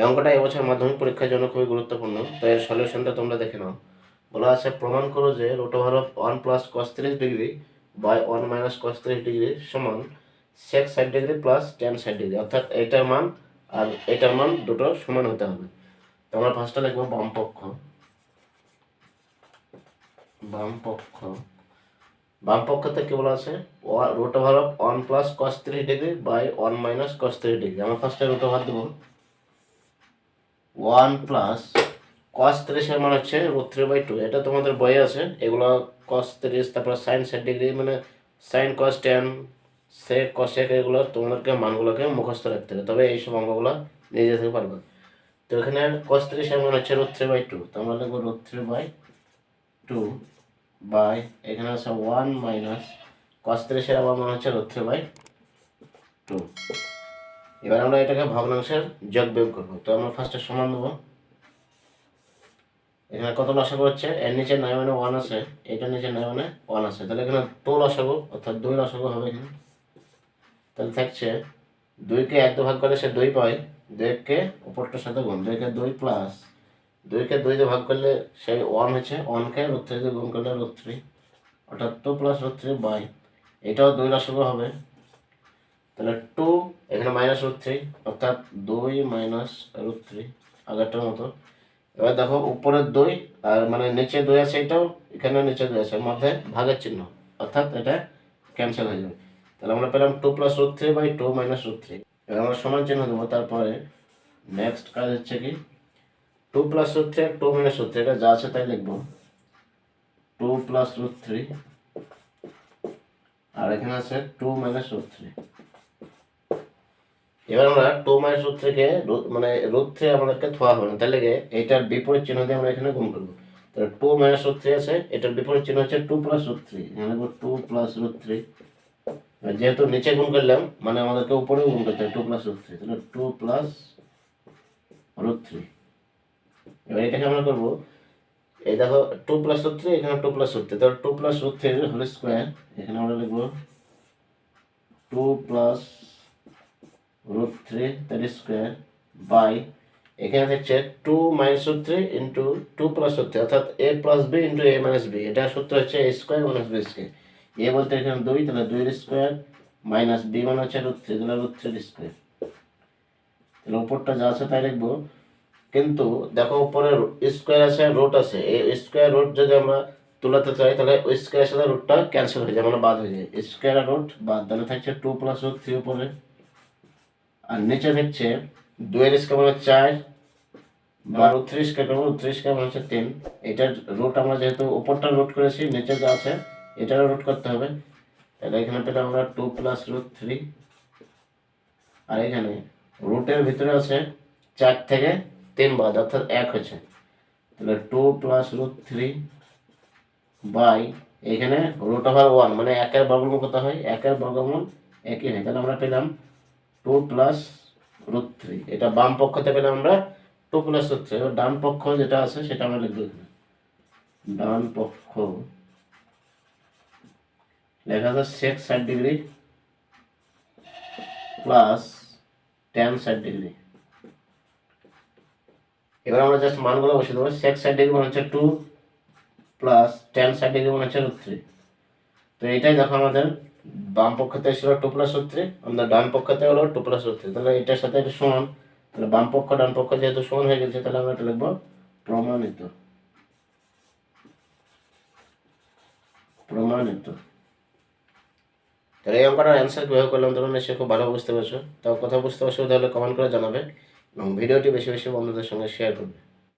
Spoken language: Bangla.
এই অঙ্কটা এবছর মাধ্যমিক পরীক্ষার জন্য খুবই গুরুত্বপূর্ণ, তো এর সলিউশনটা তোমরা দেখে নাও। বলা আছে, প্রমাণ করো যে root over of one plus cos তিরিশ degree by one minus cos degree সমান সেক ষাট ডিগ্রি প্লাস টেন ষাট ডিগ্রি অর্থাৎ এটার মান আর এটার মান দুটো সমান হতে হবে। তো আমরা ফার্স্টে লিখব বাম পক্ষ বাম পক্ষ বাম পক্ষতে কি বলা আছে? Root over of one plus cos degree by one minus cos degree আমরা ফার্স্টে রুট ওভার দেবো। ওয়ান প্লাস কস তিরিশের মানে হচ্ছে রুট থ্রি বাই টু এটা তোমাদের বইয়ে আছে। এগুলো কস তিরিশ, তারপর সাইন ষাট ডিগ্রি মানে sine cos tan sec cosec এগুলো তোমাদেরকে মানগুলোকে মুখস্থ রাখতে হবে। তবে এইসব অঙ্কগুলো নিয়ে যেতে পারবে। তো এখানে কস তিরিশের মানে হচ্ছে রুট থ্রি বাই টু তো আমরা লিখব root three by two by এখানে আছে ওয়ান মাইনাস কস তিরিশের আবার মনে হচ্ছে রুট থ্রি বাই টু এবার আমরা এটাকে ভগ্নাংশের যোগ বিয়োগ করব। তো আমরা ফার্স্টে সমান দেবো। এখানে কত লসাগু হচ্ছে? এর নিচে নয় মানে ওয়ান আছে। এটার নিচে নয় মানে ওয়ান আছে। তাহলে এখানে টু লসাগু, অর্থাৎ দুই লসাগু হবে এখানে। তাহলে থাকছে দুইকে দু ভাগ করলে সে দুই পায়। দুইকে উপরটার সাথে গুণ। দুইকে দুই প্লাস দুইকে দুই দিয়ে ভাগ করলে সেই ওয়ান হচ্ছে ওয়ানকে রুট থ্রি দিয়ে গুণ করলে রুট থ্রি। অর্থাৎ two plus root three by এটাও দুই লসাগু হবে। তাহলে টু এখানে মাইনাস রুট থ্রি অর্থাৎ দুই মাইনাস রুট থ্রি আগেরটার মতো। এবার দেখো, উপরের দুই, আর মানে নিচে দুই আছে এটাও এখানে নিচে দুই আছে, এর মধ্যে ভাগের চিহ্ন, অর্থাৎ এটা ক্যান্সেল হয়ে যাবে। তাহলে আমরা পেলাম two plus root three by two minus root three এবার আমরা সমান চিহ্ন দেবো, তারপরে নেক্সট কাজ হচ্ছে কি? টু প্লাস রুট থ্রি আর টু মাইনাস রুট থ্রি এটা যা আছে তাই লিখব। টু প্লাস রুট থ্রি আর এখানে আছে টু মাইনাস রুট থ্রি এবার আমরা টু মাইনাস রুট থেকে মানে রুট থ্রি আমাদেরকে থোয়া হবে না। তাহলে গিয়ে এইটার বিপরীত চিহ্ন দিয়ে আমরা এখানে গুণ করব। তাহলে টু মাইনাস রুট থ্রি আছে, এটার বিপরীত চিহ্ন হচ্ছে টু প্লাস রুট থ্রি। এখানে টু প্লাস রুট থ্রি। যেহেতু নিচে গুণ করলাম মানে আমাদেরকে উপরেও গুণ করতে হবে টু প্লাস রুট থ্রি। তাহলে টু প্লাস রুট থ্রি। এবার এটাকে আমরা করব, এই দেখো টু প্লাস রুট থ্রি, এখানে টু প্লাস রুট থ্রি। তাহলে two plus root three whole square. এখানে আমরা লিখব two plus root three that square by এখানে হচ্ছে two minus root three into two plus root three অর্থাৎ A plus B into A minus B এটা সূত্র হচ্ছে A square minus B square A বলতে এখানে দুই, তাহলে দুই স্কোয়ার মাইনাস বি মানে হচ্ছে রুট থ্রি তাহলে রুট থ্রি স্কোয়ার তাহলে উপরটা যা আছে তাই লিখব, কিন্তু দেখো উপরে স্কোয়ার আছে রুট আছে, এই স্কোয়ার রুট যদি আমরা তুলাতে চাই, তাহলে ওই স্কোয়ারের সাথে রুটটা ক্যান্সেল হয়ে যায় মানে বাদ হয়ে যায় স্কোয়ার রুট বাদ, তাহলে থাকছে টু প্লাস রুট থ্রি উপরে আর নিচে হচ্ছে দুয়ের স্কোয়ার মানে চার বা উত্রিশ কে করব উত্রিশ কে হচ্ছে তিন। এটার রুট আমরা যেহেতু উপরটা রুট করেছি, নিচে যা আছে, এটারও রুট করতে হবে। তাহলে এখানে পেলাম আমরা টু প্লাস রুট থ্রি আর এখানে রুটের ভিতরে আছে চার থেকে তিন বাদ, অর্থাৎ এক হচ্ছে তাহলে two plus root three by এখানে রুট ওভার ওয়ান মানে একের বর্গমূল কত হয়? একের বর্গমূল একই হয়। তাহলে আমরা পেলাম টু প্লাস রুট থ্রি। এটা বাম পক্ষতে পেলাম আমরা টু প্লাস রুট থ্রি। এবার ডান পক্ষ যেটা আছে সেটা আমরা লিখব ডান পক্ষ। লেখা আছে সেক ষাট ডিগ্রি প্লাস টেন ষাট ডিগ্রি এবার আমরা জাস্ট মানগুলো বসে দেবো। সেক ষাট ডিগ্রি মানে হচ্ছে টু প্লাস টেন ষাট ডিগ্রি মানে হচ্ছে রুট থ্রি তো এটাই দেখো আমাদের বাম পক্ষতে ছিল টু প্লাস থ্রি আমাদের ডান পক্ষতে হলো টু প্লাস থ্রি তাহলে এটার সাথে এটা সমান। তাহলে বাম পক্ষ, ডান পক্ষ যেহেতু সমান হয়ে গেছে, তাহলে আমরা এটা লিখব প্রমাণিত। প্রমাণিত। তাহলে এই অঙ্কটার অ্যান্সার কীভাবে করলাম তোমরা নিশ্চয়ই খুব ভালো বুঝতে পারছ। তাও কথা বুঝতে অসুবিধা হলে কমেন্ট করে জানাবে এবং ভিডিওটি বেশি বেশি বন্ধুদের সঙ্গে শেয়ার করবে।